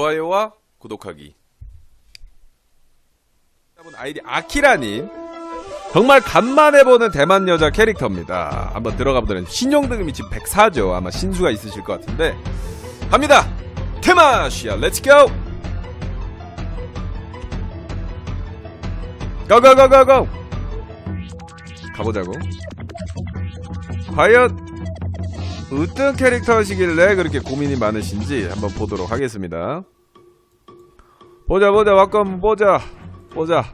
좋아요와 구독하기. 여러분 아이디 아키라님 정말 간만에 보는 대만 여자 캐릭터입니다. 한번 들어가 보도록 신용 등급이 지금 104죠. 아마 신수가 있으실 것 같은데 갑니다. 테마시아 렛츠 고! 고고고고고! 가보자고. 과연 어떤 캐릭터시길래 그렇게 고민이 많으신지 한번 보도록 하겠습니다. 보자 보자 한번 보자 보자.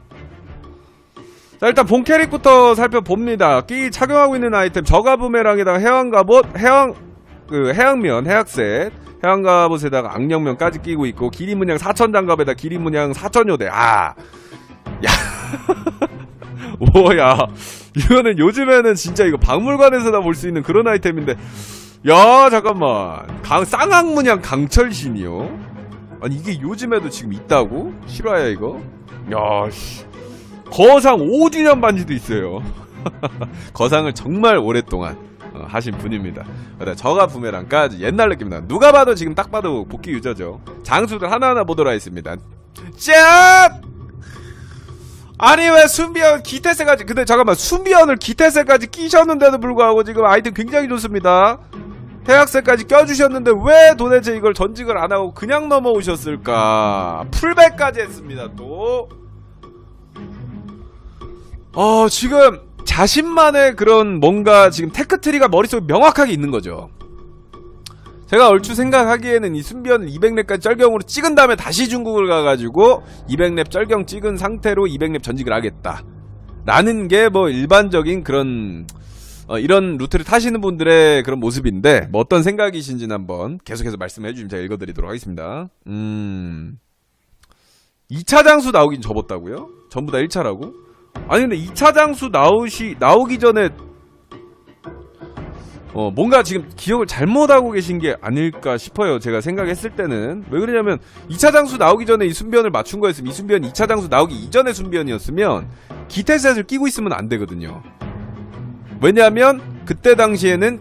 자 일단 본 캐릭부터 살펴봅니다. 끼 착용하고 있는 아이템 저가 부메랑에다가 해왕 갑옷, 해왕 그 해양면, 해학셋, 해왕 갑옷에다가 악령면까지 끼고 있고 길이 문양 사천 장갑에다 길이 문양 사천 요대. 아, 야, 오야, 이거는 요즘에는 진짜 이거 박물관에서나 볼 수 있는 그런 아이템인데, 야 잠깐만, 강 쌍악 문양 강철신이요? 아니 이게 요즘에도 지금 있다고? 실화야 이거? 야, 씨. 거상 5주년 반지도 있어요. 거상을 정말 오랫동안 어, 하신 분입니다. 저가 부메랑까지 옛날 느낌이다. 누가 봐도 지금 딱 봐도 복귀 유저죠. 장수들 하나하나 보도록 하겠습니다. 짠! 아니 왜 순비언 기태세까지 근데 잠깐만 순비언을 기태세까지 끼셨는데도 불구하고 지금 아이템 굉장히 좋습니다. 태학세까지 껴주셨는데 왜 도대체 이걸 전직을 안 하고 그냥 넘어오셨을까? 풀백까지 했습니다 또. 어, 지금 자신만의 그런 뭔가 지금 테크트리가 머릿속에 명확하게 있는 거죠. 제가 얼추 생각하기에는 이 순비언을 200렙까지 쩔경으로 찍은 다음에 다시 중국을 가가지고 200렙 쩔경 찍은 상태로 200렙 전직을 하겠다. 라는 게 뭐 일반적인 그런 어, 이런 루트를 타시는 분들의 그런 모습인데 뭐 어떤 생각이신지는 한번 계속해서 말씀해 주시면 제가 읽어드리도록 하겠습니다. 음... 2차 장수 나오긴 접었다고요? 전부 다 1차라고? 아니 근데 2차 장수 나오시 나오기 전에 어 뭔가 지금 기억을 잘못하고 계신 게 아닐까 싶어요. 제가 생각했을 때는 왜 그러냐면 2차 장수 나오기 전에 이 순변을 맞춘 거였으면 이 순변이 2차 장수 나오기 이전의 순변이었으면 기태셋을 끼고 있으면 안 되거든요. 왜냐하면 그때 당시에는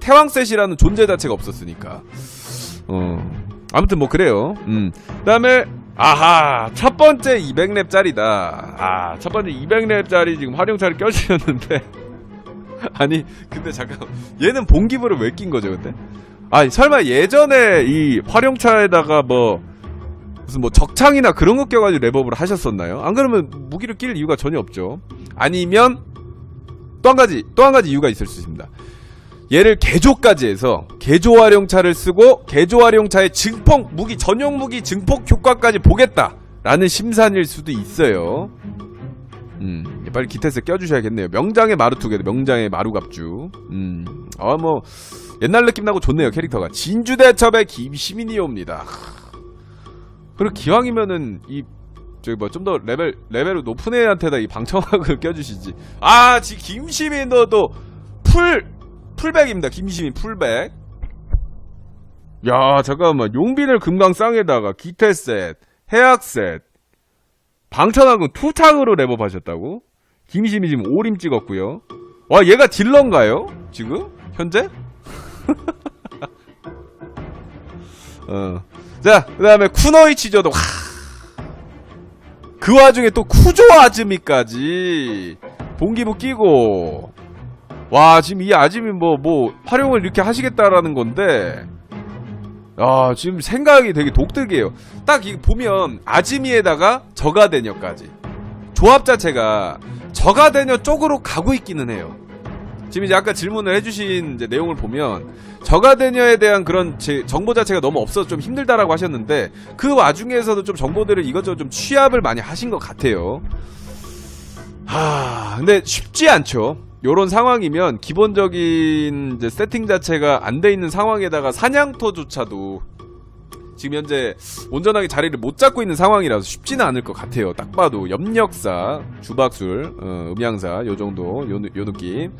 태왕셋이라는 존재 자체가 없었으니까. 어 아무튼 뭐 그래요. 음 그다음에 아하 첫 번째 200렙짜리다 아 첫 번째 200렙짜리 지금 활용차를 껴주셨는데 아니 근데 잠깐 얘는 본기부를 왜 낀 거죠 근데 아니 설마 예전에 이 활용차에다가 뭐 무슨 뭐 적창이나 그런 거 껴가지고 랩업을 하셨었나요? 안 그러면 무기를 낄 이유가 전혀 없죠 아니면 또 한 가지 또 한 가지 이유가 있을 수 있습니다 얘를 개조까지 해서 개조 활용차를 쓰고 개조 활용차의 증폭 무기 전용 무기 증폭 효과까지 보겠다라는 심산일 수도 있어요. 음, 빨리 기태스 껴주셔야겠네요. 명장의 마루투게도 명장의 마루갑주. 음, 아 뭐 옛날 느낌 나고 좋네요 캐릭터가 진주대첩의 김시민이옵니다. 그리고 기왕이면은 이 저기 뭐 좀 더 레벨 레벨을 높은 애한테다 이 방청학을 껴주시지. 아, 지 김시민 너또풀 풀백입니다. 김시민 풀백. 야 잠깐만 용빈을 금강쌍에다가 기태셋, 해악셋, 방천학은 투탕으로 랩업하셨다고? 김시민 지금 오림 찍었고요. 와 얘가 딜러인가요? 지금 현재? 어. 자 그 다음에 쿠노이치저도 와. 그 와중에 또 쿠조 아즈미까지 봉기부 끼고. 와 지금 이 아짐이 뭐뭐 활용을 이렇게 하시겠다라는 건데. 아 지금 생각이 되게 독특해요. 딱 이 보면 아지미에다가 저가대녀까지. 조합 자체가 저가대녀 쪽으로 가고 있기는 해요 지금 이제 아까 질문을 해주신 내용을 보면 저가대녀에 대한 그런 제 정보 자체가 너무 없어서 좀 힘들다라고 하셨는데 그 와중에서도 좀 정보들을 이것저것 좀 취합을 많이 하신 것 같아요 하 근데 쉽지 않죠 요런 상황이면 기본적인 세팅 자체가 안 돼 있는 상황에다가 사냥터조차도 지금 현재 온전하게 자리를 못 잡고 있는 상황이라서 쉽지는 않을 것 같아요. 딱 봐도 염력사, 주박술, 어, 음양사 요 정도 요, 요 느낌.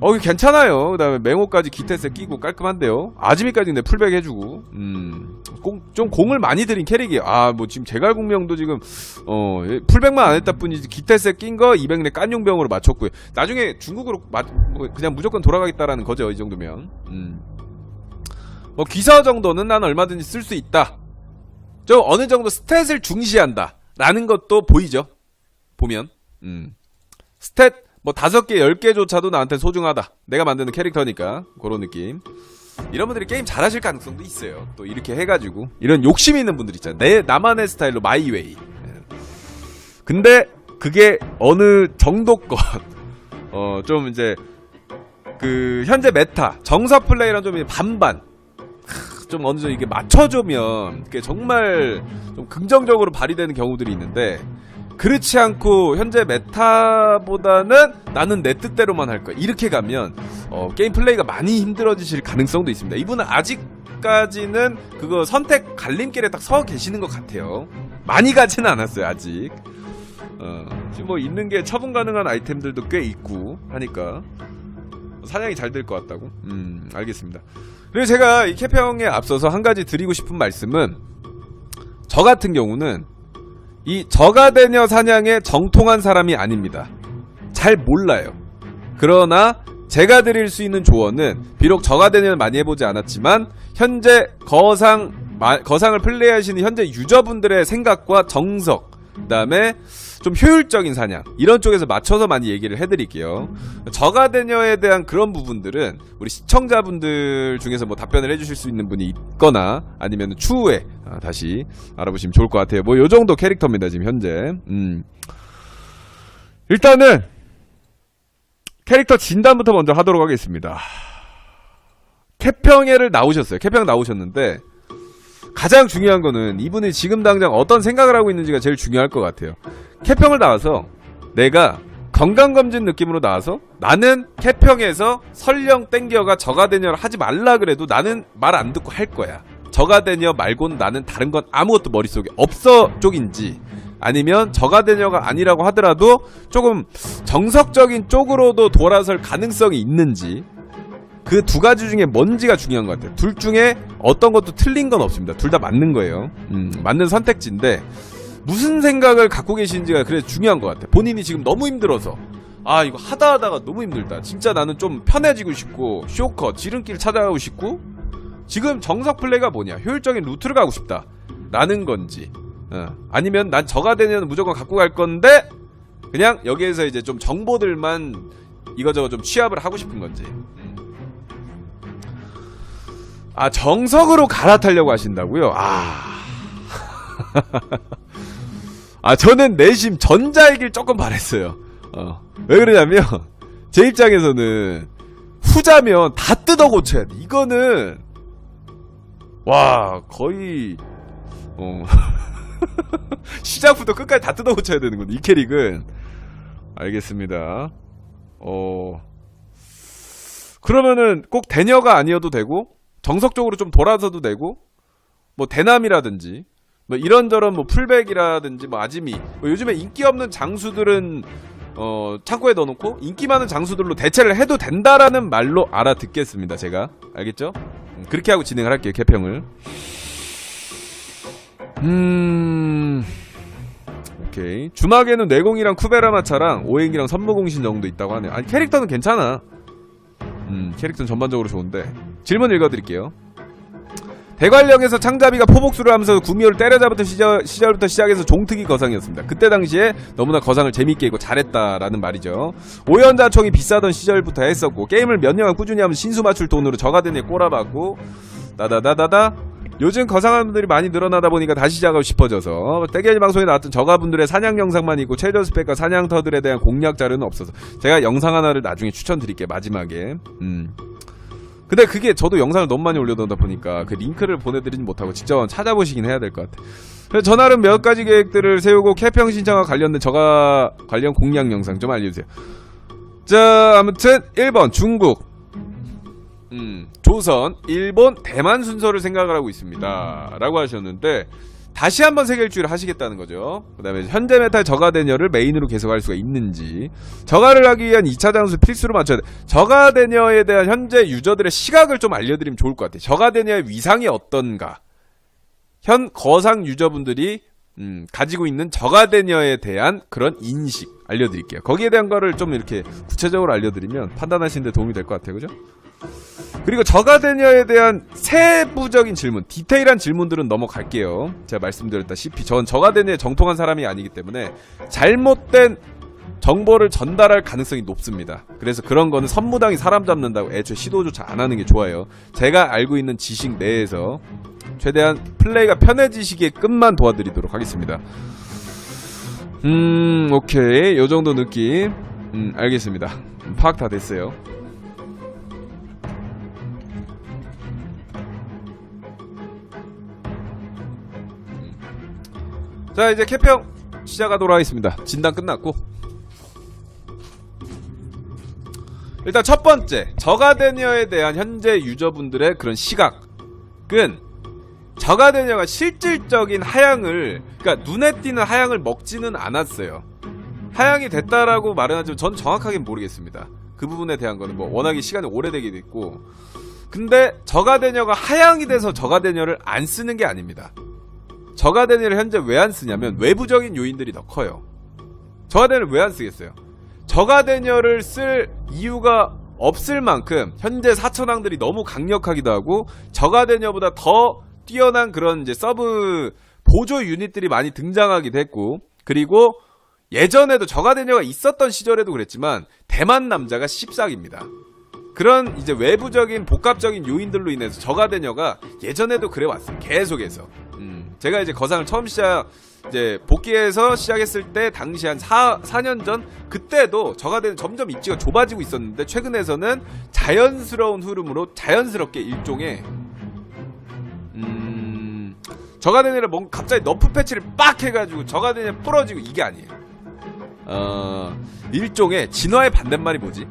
어, 괜찮아요. 그 다음에 맹호까지 기태세 끼고 깔끔한데요. 아지미까지 근데 풀백 해주고, 음, 공, 좀 공을 많이 들인 캐릭이에요. 아, 뭐 지금 제갈공명도 지금, 어, 예, 풀백만 안 했다 뿐이지 기태세 낀거 200렙 깐용병으로 맞췄고요. 나중에 중국으로 마, 뭐 그냥 무조건 돌아가겠다라는 거죠. 이 정도면. 음. 뭐 기사 정도는 난 얼마든지 쓸 수 있다. 좀 어느 정도 스탯을 중시한다. 라는 것도 보이죠. 보면. 음. 스탯 뭐 다섯 개, 열 개조차도 나한테 소중하다. 내가 만드는 캐릭터니까. 그런 느낌. 이런 분들이 게임 잘하실 가능성도 있어요. 또 이렇게 해가지고. 이런 욕심 있는 분들 있잖아요. 내, 나만의 스타일로 마이웨이. 예. 근데 그게 어느 정도껏, 어, 좀 이제, 그, 현재 메타, 정석 플레이랑 좀 반반. 크, 좀 어느 정도 이게 맞춰주면, 그게 정말 좀 긍정적으로 발휘되는 경우들이 있는데, 그렇지 않고 현재 메타보다는 나는 내 뜻대로만 할 거야. 이렇게 가면 어, 게임 플레이가 많이 힘들어지실 가능성도 있습니다. 이분은 아직까지는 그거 선택 갈림길에 딱 서 계시는 것 같아요. 많이 가지는 않았어요 아직. 어, 지금 뭐 있는 게 처분 가능한 아이템들도 꽤 있고 하니까 사냥이 잘 될 것 같다고. 음 알겠습니다. 그리고 제가 이 캐평에 앞서서 한 가지 드리고 싶은 말씀은 저 같은 경우는 이 저가대녀 사냥에 정통한 사람이 아닙니다. 잘 몰라요. 그러나 제가 드릴 수 있는 조언은 비록 저가대녀를 많이 해보지 않았지만 현재 거상 마- 거상을 플레이하시는 현재 유저분들의 생각과 정석 그다음에 좀 효율적인 사냥 이런 쪽에서 맞춰서 많이 얘기를 해드릴게요. 저가대녀에 대한 그런 부분들은 우리 시청자분들 중에서 뭐 답변을 해주실 수 있는 분이 있거나 아니면 추후에 아, 다시 알아보시면 좋을 것 같아요. 뭐 요 정도 캐릭터입니다 지금 현재. 음. 일단은 캐릭터 진단부터 먼저 하도록 하겠습니다. 캐평회를 나오셨어요. 캐평 나오셨는데 가장 중요한 거는 이분이 지금 당장 어떤 생각을 하고 있는지가 제일 중요할 것 같아요. 캐평을 나와서 내가 건강검진 느낌으로 나와서 나는 캐평에서 설령 땡겨가 저가대녀를 하지 말라 그래도 나는 말 안 듣고 할 거야. 저가대녀 말고는 나는 다른 건 아무것도 머릿속에 없어 쪽인지 아니면 저가대녀가 아니라고 하더라도 조금 정석적인 쪽으로도 돌아설 가능성이 있는지 그 두 가지 중에 뭔지가 중요한 것 같아요. 둘 중에 어떤 것도 틀린 건 없습니다. 둘 다 맞는 거예요. 음, 맞는 선택지인데 무슨 생각을 갖고 계시는지가 그래서 중요한 것 같아요. 본인이 지금 너무 힘들어서 아 이거 하다 하다가 너무 힘들다. 진짜 나는 좀 편해지고 싶고 쇼커 지름길 찾아가고 싶고 지금 정석 플레이가 뭐냐 효율적인 루트를 가고 싶다. 라는 건지 어, 아니면 난 저가 되면 무조건 갖고 갈 건데 그냥 여기에서 이제 좀 정보들만 이거저거 좀 취합을 하고 싶은 건지 음. 아 정석으로 갈아타려고 하신다고요? 아... 아 저는 내심 전자이길 조금 바랬어요. 어. 왜 그러냐면 제 입장에서는 후자면 다 뜯어 고쳐야 돼. 이거는 와 거의 어... 시작부터 끝까지 다 뜯어 고쳐야 되는 건데 이 캐릭은. 알겠습니다. 어... 그러면은 꼭 대녀가 아니어도 되고 정석적으로 좀 돌아서도 되고 뭐 대남이라든지 뭐 이런저런 뭐 풀백이라든지 뭐 아지미. 뭐 요즘에 인기 없는 장수들은 어 창고에 넣어놓고 인기 많은 장수들로 대체를 해도 된다라는 말로 알아듣겠습니다 제가. 알겠죠? 음, 그렇게 하고 진행을 할게요 개평을. 음 오케이. 주막에는 뇌공이랑 쿠베라마차랑 오행이랑 선무공신 정도 있다고 하네요. 아니 캐릭터는 괜찮아 음, 캐릭터는 전반적으로 좋은데 질문 읽어드릴게요. 대관령에서 창자비가 포복수를 하면서 구미호를 때려잡았던 시절, 시절부터 시작해서 종특이 거상이었습니다. 그때 당시에 너무나 거상을 재밌게 하고 잘했다라는 말이죠. 오연자총이 비싸던 시절부터 했었고 게임을 몇 년간 꾸준히 하면 신수 맞출 돈으로 저가든에 꼬라박고 나다다다다 요즘 거상한 분들이 많이 늘어나다 보니까 다시 시작하고 싶어져서 떼게지 방송에 나왔던 저가분들의 사냥 영상만 있고 최저 스펙과 사냥터들에 대한 공략 자료는 없어서 제가 영상 하나를 나중에 추천드릴게요 마지막에. 음. 근데 그게 저도 영상을 너무 많이 올려놓다 보니까 그 링크를 보내드리진 못하고 직접 찾아보시긴 해야 될 것 같아요. 그래서 몇 가지 계획들을 세우고 캐평 신청과 관련된 저가 관련 공략 영상 좀 알려주세요. 자 아무튼 1번 중국 음, 조선, 일본, 대만 순서를 생각을 하고 있습니다. 라고 하셨는데, 다시 한번 세계 일주를 하시겠다는 거죠. 그 다음에 현재 메탈 저가 대녀를 메인으로 계속 할 수가 있는지, 저가를 하기 위한 2차 장수 필수로 맞춰야 돼. 저가 대녀에 대한 현재 유저들의 시각을 좀 알려드리면 좋을 것 같아요. 저가 대녀의 위상이 어떤가. 현 거상 유저분들이 음, 가지고 있는 저가 대녀에 대한 그런 인식 알려드릴게요. 거기에 대한 거를 좀 이렇게 구체적으로 알려드리면 판단하시는데 도움이 될 것 같아요. 그죠? 그리고 저가대녀에 대한 세부적인 질문, 디테일한 질문들은 넘어갈게요. 제가 말씀드렸다시피 전 저가대녀에 정통한 사람이 아니기 때문에 잘못된 정보를 전달할 가능성이 높습니다. 그래서 그런 거는 선무당이 사람 잡는다고 애초에 시도조차 안 하는 게 좋아요. 제가 알고 있는 지식 내에서 최대한 플레이가 편해지시게끔만 도와드리도록 하겠습니다. 음, 오케이. 요 정도 느낌. 음, 알겠습니다. 음, 파악 다 됐어요. 자, 이제 캐평 시작하도록 하겠습니다. 진단 끝났고. 일단 첫 번째, 저가데니어에 대한 현재 유저분들의 그런 시각은 저가데니어가 실질적인 하향을, 그러니까 눈에 띄는 하향을 먹지는 않았어요. 하향이 됐다라고 말은 하지만 전 정확하게는 모르겠습니다. 그 부분에 대한 거는 뭐 워낙에 시간이 오래되기도 했고. 근데 저가데니어가 하향이 돼서 저가데니어를 안 쓰는 게 아닙니다. 저가데니어를 현재 왜 안 쓰냐면 외부적인 요인들이 더 커요. 저가데니어를 왜 안 쓰겠어요? 저가데니어를 쓸 이유가 없을 만큼 현재 사천왕들이 너무 강력하기도 하고 저가데니어보다 더 뛰어난 그런 이제 서브 보조 유닛들이 많이 등장하기도 했고 그리고 예전에도 저가데니어가 있었던 시절에도 그랬지만 대만 남자가 씹싹입니다. 그런 이제 외부적인 복합적인 요인들로 인해서 저가데니어가 예전에도 그래 왔어요. 계속해서. 음, 제가 이제 거상을 처음 시작 이제 복귀해서 시작했을 때 당시 한 4, 4년 전 그때도 저가데니어 점점 입지가 좁아지고 있었는데 최근에서는 자연스러운 흐름으로 자연스럽게 일종의 음, 저가데니어를 뭔가 갑자기 너프 패치를 빡 해가지고 저가데니어 부러지고 이게 아니에요. 어, 일종의 진화의 반대말이 뭐지?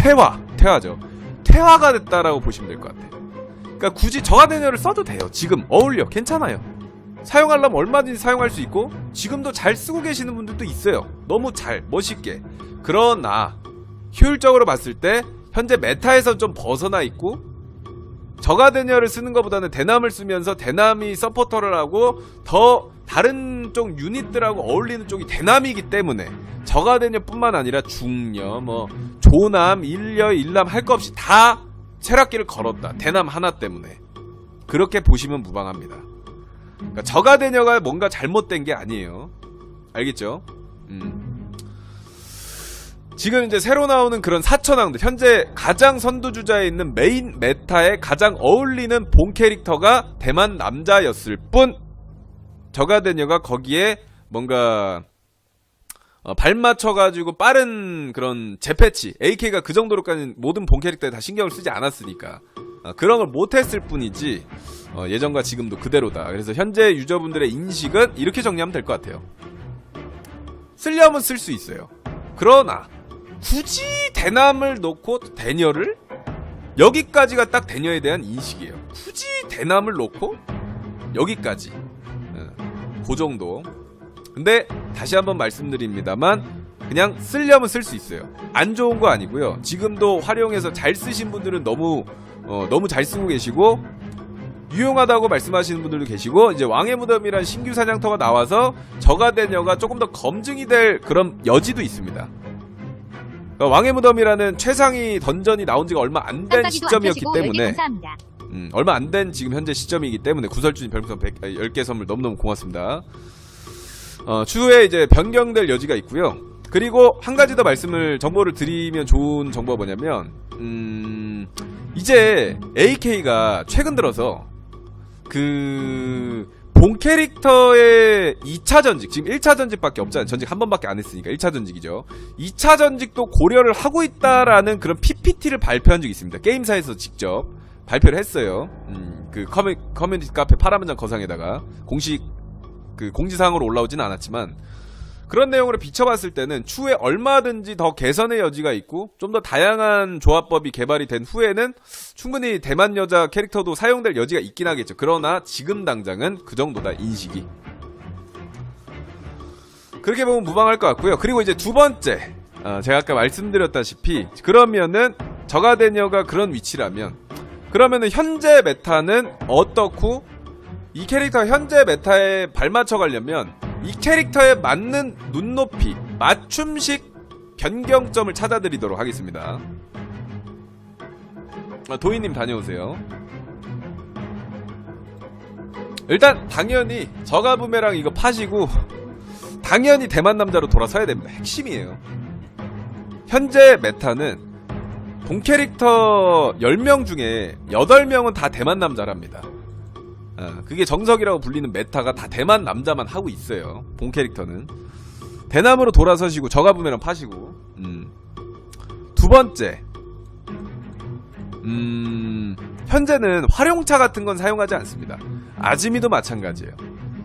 퇴화, 퇴화죠. 퇴화가 됐다라고 보시면 될 것 같아요. 그러니까 굳이 저하대녀를 써도 돼요. 지금 어울려, 괜찮아요. 사용하려면 얼마든지 사용할 수 있고 지금도 잘 쓰고 계시는 분들도 있어요. 너무 잘, 멋있게. 그러나 효율적으로 봤을 때 현재 메타에서 좀 벗어나 있고 저가대녀를 쓰는 것보다는 대남을 쓰면서 대남이 서포터를 하고 더 다른 쪽 유닛들하고 어울리는 쪽이 대남이기 때문에 저가대녀뿐만 아니라 중녀, 뭐 조남, 일녀, 일남 할거 없이 다 체락기를 걸었다. 대남 하나 때문에 그렇게 보시면 무방합니다. 그러니까 저가대녀가 뭔가 잘못된 게 아니에요. 알겠죠? 음. 지금 이제 새로 나오는 그런 사천왕들 현재 가장 선두주자에 있는 메인 메타에 가장 어울리는 본 캐릭터가 대만 남자였을 뿐 저가대녀가 거기에 뭔가 어, 발 맞춰가지고 빠른 그런 재패치 AK가 그 정도로까지 모든 본 캐릭터에 다 신경을 쓰지 않았으니까 어, 그런 걸 못했을 뿐이지 어, 예전과 지금도 그대로다. 그래서 현재 유저분들의 인식은 이렇게 정리하면 될 것 같아요. 쓰려면 쓸 수 있어요. 그러나 굳이 대남을 놓고 대녀를 여기까지가 딱 대녀에 대한 인식이에요. 굳이 대남을 놓고 여기까지 예, 그 정도. 근데 다시 한번 말씀드립니다만 그냥 쓰려면 쓸 수 있어요. 안 좋은 거 아니고요. 지금도 활용해서 잘 쓰신 분들은 너무 어, 너무 잘 쓰고 계시고 유용하다고 말씀하시는 분들도 계시고 이제 왕의 무덤이란 신규 사냥터가 나와서 저가 대녀가 조금 더 검증이 될 그런 여지도 있습니다. 그러니까 왕의 무덤이라는 최상위 던전이 나온 지가 얼마 안 된 시점이었기 때문에. 음, 얼마 안 된 지금 현재 시점이기 때문에 구설주님 별풍선 100, 10개 선물 너무너무 고맙습니다. 어, 추후에 이제 변경될 여지가 있고요. 그리고 한 가지 더 말씀을 정보를 드리면 좋은 정보가 뭐냐면 음, 이제 AK가 최근 들어서 그 본 캐릭터의 2차 전직, 지금 1차 전직밖에 없잖아요. 전직 한 번밖에 안 했으니까 1차 전직이죠. 2차 전직도 고려를 하고 있다라는 그런 PPT를 발표한 적이 있습니다. 게임사에서 직접 발표를 했어요. 음, 그 커뮤, 커뮤니티 카페 파라문장 거상에다가 공식 그 공지사항으로 올라오지는 않았지만 그런 내용으로 비춰봤을 때는 추후에 얼마든지 더 개선의 여지가 있고 좀 더 다양한 조합법이 개발이 된 후에는 충분히 대만 여자 캐릭터도 사용될 여지가 있긴 하겠죠. 그러나 지금 당장은 그 정도다 인식이. 그렇게 보면 무방할 것 같고요. 그리고 이제 두 번째, 어, 제가 아까 말씀드렸다시피 그러면은 저가대녀가 그런 위치라면 그러면은 현재 메타는 어떻고 이 캐릭터 현재 메타에 발맞춰 가려면 이 캐릭터에 맞는 눈높이, 맞춤식 변경점을 찾아드리도록 하겠습니다. 아, 도희님 다녀오세요. 일단 당연히 저가 부메랑 이거 파시고 당연히 대만 남자로 돌아서야 됩니다. 핵심이에요. 현재 메타는 본 캐릭터 10명 중에 8명은 다 대만 남자랍니다. 아, 그게 정석이라고 불리는 메타가 다 대만 남자만 하고 있어요. 본 캐릭터는. 대남으로 돌아서시고 저가 부메랑 파시고. 음. 두 번째. 음, 현재는 활용차 같은 건 사용하지 않습니다. 아즈미도 마찬가지예요.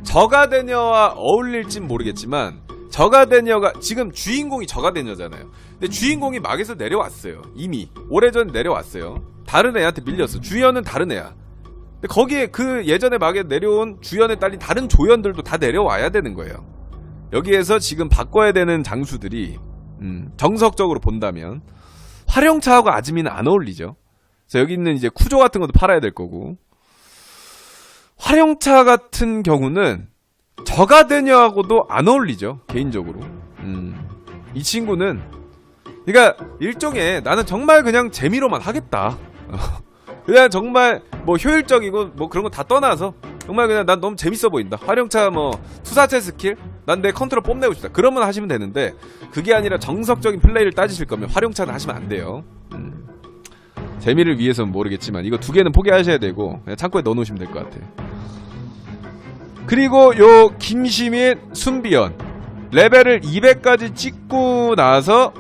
저가대녀와 어울릴진 모르겠지만 저가대녀가 지금 주인공이 저가대녀잖아요. 근데 주인공이 막에서 내려왔어요. 이미 오래전 내려왔어요. 다른 애한테 밀렸어. 주연은 다른 애야. 근데 거기에 그 예전에 막에 내려온 주연에 딸린 다른 조연들도 다 내려와야 되는 거예요. 여기에서 지금 바꿔야 되는 장수들이 음, 정석적으로 본다면 활용차하고 아즈미는 안 어울리죠. 그래서 여기 있는 이제 쿠조 같은 것도 팔아야 될 거고 활용차 같은 경우는 저가대녀하고도 안 어울리죠 개인적으로 음, 이 친구는 그러니까 일종의 나는 정말 그냥 재미로만 하겠다 그냥 정말 뭐 효율적이고 뭐 그런 거 다 떠나서 정말 그냥 난 너무 재밌어 보인다 활용차 뭐 투사체 스킬 난 내 컨트롤 뽐내고 싶다 그러면 하시면 되는데 그게 아니라 정석적인 플레이를 따지실 거면 활용차는 하시면 안 돼요 음. 재미를 위해서는 모르겠지만 이거 두 개는 포기하셔야 되고 그냥 창고에 넣어놓으시면 될 것 같아요. 그리고 요 김시민 순비연 레벨을 200까지 찍고 나서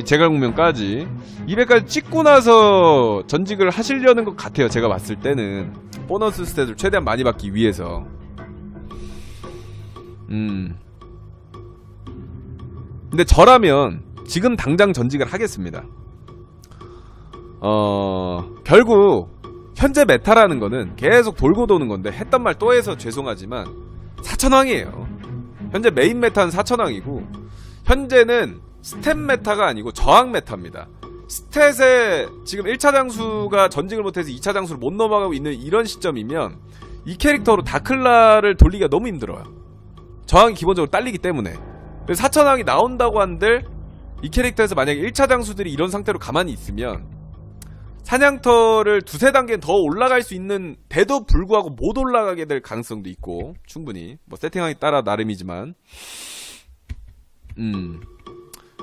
제갈공명까지 200까지 찍고 나서 전직을 하시려는 것 같아요. 제가 봤을 때는 보너스 스탯을 최대한 많이 받기 위해서 음 근데 저라면 지금 당장 전직을 하겠습니다. 어, 결국, 현재 메타라는 거는 계속 돌고 도는 건데, 했던 말 또 해서 죄송하지만, 사천왕이에요. 현재 메인 메타는 사천왕이고, 현재는 스탯 메타가 아니고 저항 메타입니다. 스탯에 지금 1차 장수가 전직을 못해서 2차 장수를 못 넘어가고 있는 이런 시점이면, 이 캐릭터로 다클라를 돌리기가 너무 힘들어요. 저항이 기본적으로 딸리기 때문에. 그래서 사천왕이 나온다고 한들, 이 캐릭터에서 만약에 1차 장수들이 이런 상태로 가만히 있으면, 사냥터를 두세 단계 더 올라갈 수 있는 데도 불구하고 못 올라가게 될 가능성도 있고 충분히 뭐 세팅하기 따라 나름이지만 음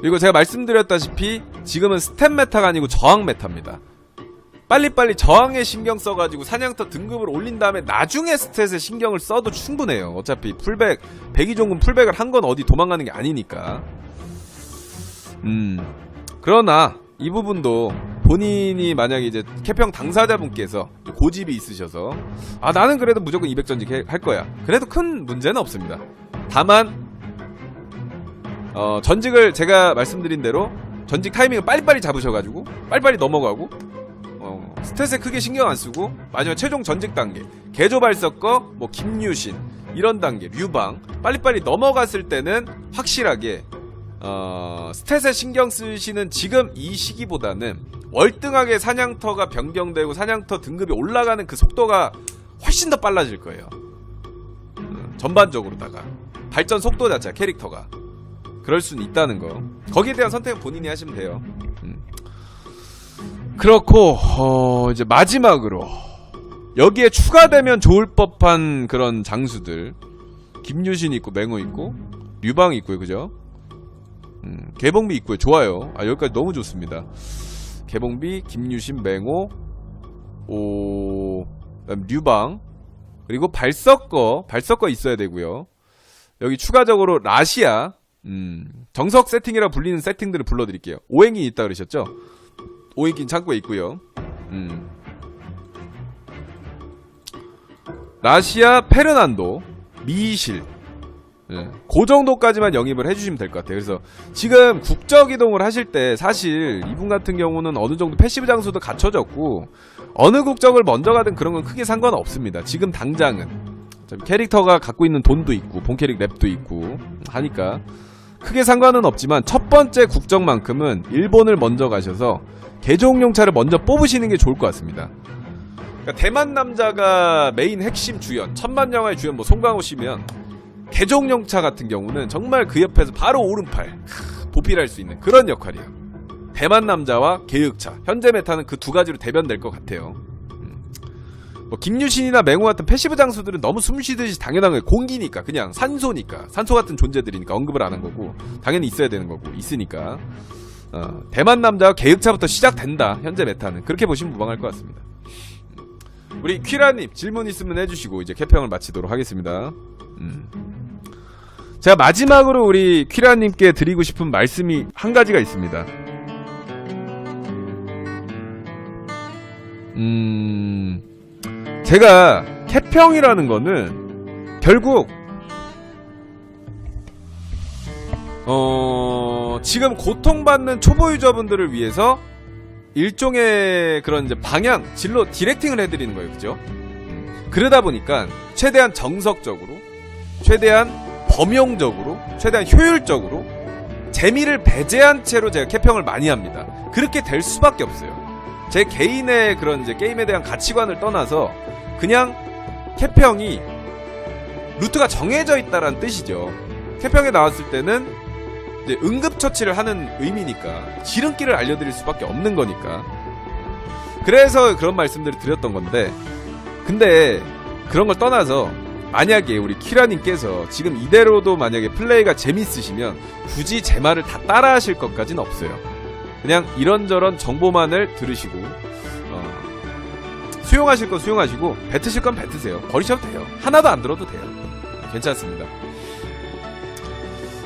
그리고 제가 말씀드렸다시피 지금은 스텝 메타가 아니고 저항 메타입니다. 빨리빨리 저항에 신경 써가지고 사냥터 등급을 올린 다음에 나중에 스탯에 신경을 써도 충분해요. 어차피 풀백 백이종군 풀백을 한 건 어디 도망가는 게 아니니까. 음 그러나 이 부분도 본인이 만약에 이제 캐평 당사자분께서 고집이 있으셔서 아 나는 그래도 무조건 200전직 해- 할 거야. 그래도 큰 문제는 없습니다. 다만 어, 전직을 제가 말씀드린 대로 전직 타이밍을 빨리빨리 잡으셔가지고 빨리빨리 넘어가고 어, 스탯에 크게 신경 안 쓰고 마지막 최종 전직 단계 개조 발석거 뭐 김유신 이런 단계 류방 빨리빨리 넘어갔을 때는 확실하게 어, 스탯에 신경 쓰시는 지금 이 시기보다는 월등하게 사냥터가 변경되고 사냥터 등급이 올라가는 그 속도가 훨씬 더 빨라질 거예요. 음, 전반적으로다가 발전 속도 자체 캐릭터가 그럴 수는 있다는 거. 거기에 대한 선택은 본인이 하시면 돼요. 음. 그렇고 어, 이제 마지막으로 여기에 추가되면 좋을 법한 그런 장수들 김유신 있고 맹호 있고 류방 있고요, 그죠? 음, 개봉비 있고요. 좋아요. 아, 여기까지 너무 좋습니다. 개봉비, 김유신, 맹호, 오, 류방, 그리고 발석거, 발석거 있어야 되고요. 여기 추가적으로 라시아, 음, 정석 세팅이라 불리는 세팅들을 불러드릴게요. 오행이 있다 그러셨죠? 오행긴 창고에 있고요. 음. 라시아 페르난도, 미실, 예, 그 정도까지만 영입을 해주시면 될 것 같아요. 그래서 지금 국적 이동을 하실 때 사실 이분 같은 경우는 어느 정도 패시브 장소도 갖춰졌고 어느 국적을 먼저 가든 그런 건 크게 상관 없습니다. 지금 당장은 캐릭터가 갖고 있는 돈도 있고 본 캐릭 랩도 있고 하니까 크게 상관은 없지만 첫 번째 국적만큼은 일본을 먼저 가셔서 개종용 차를 먼저 뽑으시는 게 좋을 것 같습니다. 그러니까 대만 남자가 메인 핵심 주연, 천만 영화의 주연 뭐 송강호 씨면 개종용 차 같은 경우는 정말 그 옆에서 바로 오른팔 크, 보필할 수 있는 그런 역할이에요. 대만 남자와 계획차 현재 메타는 그 두 가지로 대변될 것 같아요. 음. 뭐 김유신이나 맹호 같은 패시브 장수들은 너무 숨쉬듯이 당연한 거예요. 공기니까 그냥 산소니까 산소 같은 존재들이니까 언급을 안 한 거고 당연히 있어야 되는 거고 있으니까 어, 대만 남자와 계획차부터 시작된다. 현재 메타는 그렇게 보시면 무방할 것 같습니다. 음. 우리 퀴라님 질문 있으면 해주시고 이제 개평을 마치도록 하겠습니다. 음. 제가 마지막으로 우리 퀴라님께 드리고 싶은 말씀이 한 가지가 있습니다. 음, 제가 캐평이라는 거는 결국 어, 지금 고통받는 초보 유저분들을 위해서 일종의 그런 이제 방향, 진로, 디렉팅을 해드리는 거예요. 그죠? 음, 그러다 보니까 최대한 정석적으로, 최대한 범용적으로, 최대한 효율적으로 재미를 배제한 채로 제가 캐평을 많이 합니다. 그렇게 될 수밖에 없어요. 제 개인의 그런 이제 게임에 대한 가치관을 떠나서 그냥 캐평이 루트가 정해져 있다라는 뜻이죠. 캐평에 나왔을 때는 이제 응급처치를 하는 의미니까 지름길을 알려드릴 수밖에 없는 거니까 그래서 그런 말씀들을 드렸던 건데 근데 그런 걸 떠나서 만약에 우리 키라님께서 지금 이대로도 만약에 플레이가 재밌으시면 굳이 제 말을 다 따라 하실 것까지는 없어요 그냥 이런저런 정보만을 들으시고 어, 수용하실 건 수용하시고 뱉으실 건 뱉으세요 버리셔도 돼요 하나도 안 들어도 돼요 괜찮습니다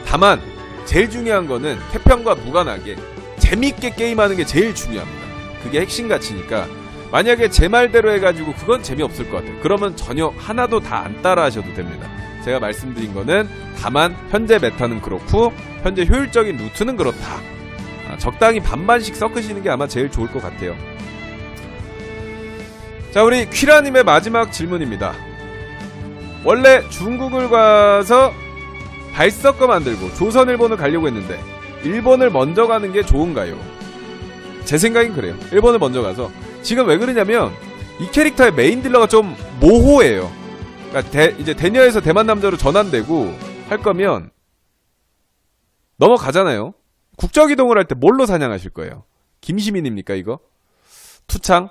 다만 제일 중요한 거는 캐평과 무관하게 재밌게 게임하는 게 제일 중요합니다. 그게 핵심 가치니까 만약에 제 말대로 해가지고 그건 재미없을 것 같아요. 그러면 전혀 하나도 다 안 따라 하셔도 됩니다. 제가 말씀드린 거는 다만 현재 메타는 그렇고 현재 효율적인 루트는 그렇다. 아, 적당히 반반씩 섞으시는 게 아마 제일 좋을 것 같아요. 자 우리 퀴라님의 마지막 질문입니다. 원래 중국을 가서 발석거 만들고 조선일본을 가려고 했는데 일본을 먼저 가는 게 좋은가요? 제 생각엔 그래요. 일본을 먼저 가서 지금 왜 그러냐면 이 캐릭터의 메인 딜러가 좀 모호해요. 그러니까 대- 이제 대녀에서 대만 남자로 전환되고 할 거면 넘어가잖아요. 국적 이동을 할 때 뭘로 사냥하실 거예요? 김시민입니까 이거? 투창?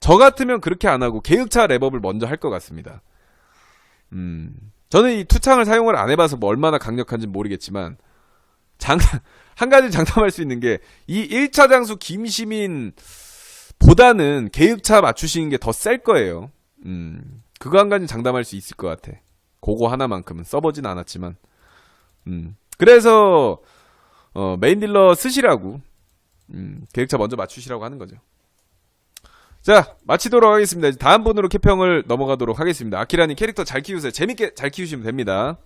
저 같으면 그렇게 안 하고 계획차 랩업을 먼저 할 것 같습니다. 음. 저는 이 투창을 사용을 안 해봐서 뭐 얼마나 강력한지 모르겠지만 장, 한 가지 장담할 수 있는 게 이 1차 장수 김시민 보다는 계획차 맞추시는 게 더 셀 거예요. 음, 그거 한 가지 장담할 수 있을 것 같아. 그거 하나만큼은 써보진 않았지만. 음, 그래서 어, 메인 딜러 쓰시라고 음, 계획차 먼저 맞추시라고 하는 거죠. 자, 마치도록 하겠습니다. 다음 분으로 캐평을 넘어가도록 하겠습니다. 아키라님 캐릭터 잘 키우세요. 재밌게 잘 키우시면 됩니다.